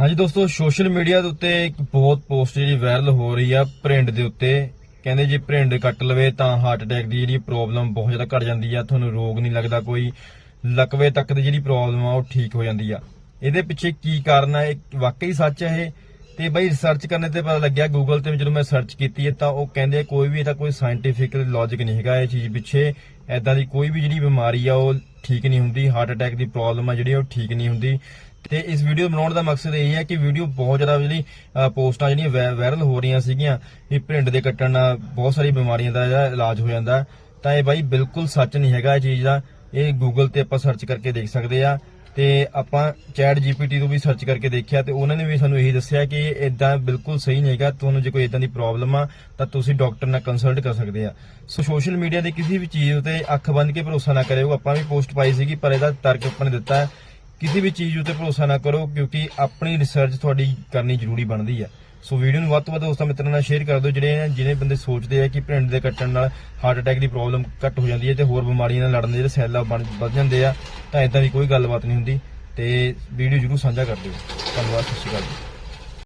ਹਾਂਜੀ ਦੋਸਤੋ, social media ਦੇ ਉੱਤੇ ਇੱਕ ਬਹੁਤ ਪੋਸਟ ਜਿਹੜੀ ਵਾਇਰਲ ਹੋ ਰਹੀ ਆ ਪ੍ਰਿੰਡ ਦੇ ਉੱਤੇ। ਕਹਿੰਦੇ ਜੇ ਪ੍ਰਿੰਡ ਕੱਟ ਲਵੇ ਤਾਂ ਹਾਰਟ ਅਟੈਕ ਦੀ ਜਿਹੜੀ ਪ੍ਰੋਬਲਮ ਬਹੁਤ ਜ਼ਿਆਦਾ ਘਟ ਜਾਂਦੀ ਆ। ਤੁਹਾਨੂੰ ਰੋਗ ਨਹੀਂ ਲੱਗਦਾ, ਕੋਈ ਲਕਵੇ ਤੱਕ ਦੀ ਜਿਹੜੀ ਪ੍ਰੋਬਲਮ ਆ ਉਹ ਠੀਕ ਹੋ ਜਾਂਦੀ ਆ। ਇਹਦੇ ਪਿੱਛੇ ਕੀ ਕਾਰਨ ਆ, ਇਹ ਵਾਕਈ ਸੱਚ ਹੈ ਇਹ? ਤੇ ਬਈ ਰਿਸਰਚ ਕਰਨ ਤੇ ਪਤਾ ਲੱਗਿਆ ਗੂਗਲ ਤੇ ਜਦੋਂ ਮੈਂ ਸਰਚ ਕੀਤੀ ਹੈ ਤਾਂ ਉਹ ਕਹਿੰਦੇ ਕੋਈ ਵੀ ਇਹਦਾ ਕੋਈ ਸਾਇੰਟੀਫਿਕ ਲੌਜੀਕ ਨਹੀਂ ਹੈਗਾ, ਇਹ ਚੀਜ਼ ਪਿੱਛੇ ਐਦਾਂ ਦੀ ਕੋਈ ਵੀ ਜਿਹੜੀ ਬਿਮਾਰੀ ਆ ਉਹ ਠੀਕ ਨਹੀਂ ਹੁੰਦੀ ਹਾਰਟ ਅਟੈਕ ਦੀ ਪ੍ਰੋਬਲਮ ਆ ਜਿਹੜੀ ਉਹ ਠੀਕ ਨਹੀਂ ਹੁੰਦੀ। ਤੇ ਇਸ ਵੀਡੀਓ ਬਣਾਉਣ ਦਾ ਮਕਸਦ ਇਹ ਹੈ ਕਿ ਵੀਡੀਓ ਬਹੁਤ ਜ਼ਿਆਦਾ ਜਿਹੜੀ ਪੋਸਟਾਂ ਜਿਹੜੀਆਂ ਵਾਇ- ਵਾਇਰਲ ਹੋ ਰਹੀਆਂ ਸੀਗੀਆਂ ਇਹ ਭਿੰਡ ਦੇ ਕੱਟਣ ਨਾਲ ਬਹੁਤ ਸਾਰੀ ਬਿਮਾਰੀਆਂ ਦਾ ਜਿਹੜਾ ਇਲਾਜ ਹੋ ਜਾਂਦਾ। ਤਾਂ ਇਹ ਬਾਈ ਬਿਲਕੁਲ ਸੱਚ ਨਹੀਂ ਹੈਗਾ ਇਹ ਚੀਜ਼ ਦਾ। ਇਹ ਗੂਗਲ ਤੇ ਆਪਾਂ ਸਰਚ ਕਰਕੇ ਦੇਖ ਸਕਦੇ ਆ। ਤੇ ਆਪਾਂ ਚੈਟ ਜੀਪੀਟੀ ਤੋਂ ਵੀ ਸਰਚ ਕਰਕੇ ਦੇਖਿਆ ਤੇ ਉਹਨਾਂ ਨੇ ਵੀ ਸਾਨੂੰ ਇਹੀ ਦੱਸਿਆ ਕਿ ਇਦਾਂ ਬਿਲਕੁਲ ਸਹੀ ਨਹੀਂ ਹੈਗਾ, ਤੁਹਾਨੂੰ ਜੇ ਕੋਈ ਇਦਾਂ ਦੀ ਪ੍ਰੋਬਲਮ ਆ, ਤਾਂ ਤੁਸੀਂ ਡਾਕਟਰ ਨਾਲ ਕੰਸਲਟ ਕਰ ਸਕਦੇ ਆ। ਸੋ ਸੋਸ਼ਲ ਮੀਡੀਆ ਦੀ ਕਿਸੇ ਵੀ ਚੀਜ਼ ਉਤੇ ਅੱਖ ਬੰਦ ਕੇ ਭਰੋਸਾ ਨਾ ਕਰਿਓ, ਆਪਾਂ ਵੀ ਪੋਸਟ ਪਾਈ ਸੀਗੀ, ਪਰ ਇਹਦਾ ਤਰਕ ਆਪਾਂ ਨੇ ਦਿੱਤਾ ਕਿਸੇ ਵੀ ਚੀਜ਼ ਉਤੇ ਭਰੋਸਾ ਨਾ ਕਰੋ, ਕਿਉਂਕਿ ਆਪਣੀ ਰਿਸਰਚ ਤੁਹਾਡੀ ਕਰਨੀ ਜ਼ਰੂਰੀ ਬਣਦੀ ਹੈ ਸੋ ਵੀਡੀਓ ਨੂੰ ਵੱਧ ਤੋਂ ਵੱਧ ਦੋਸਤਾਂ ਮਿੱਤਰਾਂ ਨਾਲ ਸ਼ੇਅਰ ਕਰ ਦਿਓ, ਜਿਹੜੇ ਜਿਹੜੇ ਬੰਦੇ ਸੋਚਦੇ ਆ ਕਿ ਭਿੰਡ ਦੇ ਕੱਟਣ ਨਾਲ ਹਾਰਟ ਅਟੈਕ ਦੀ ਪ੍ਰੋਬਲਮ ਘੱਟ ਹੋ ਜਾਂਦੀ ਹੈ ਤੇ ਹੋਰ ਬਿਮਾਰੀਆਂ ਨਾਲ ਲੜਨ ਦੇ ਜਿਹੜੇ ਸੈੱਲ ਬਣ ਵੱਧ ਜਾਂਦੇ ਆ, ਤਾਂ ਇਦਾਂ ਦੀ ਕੋਈ ਗੱਲਬਾਤ ਨਹੀਂ ਹੁੰਦੀ ਤੇ ਵੀਡੀਓ ਜਰੂਰ ਸਾਂਝਾ ਕਰ ਦਿਓ। ਧੰਨਵਾਦ, ਸਤਿ ਸ਼੍ਰੀ ਅਕਾਲ ਜੀ।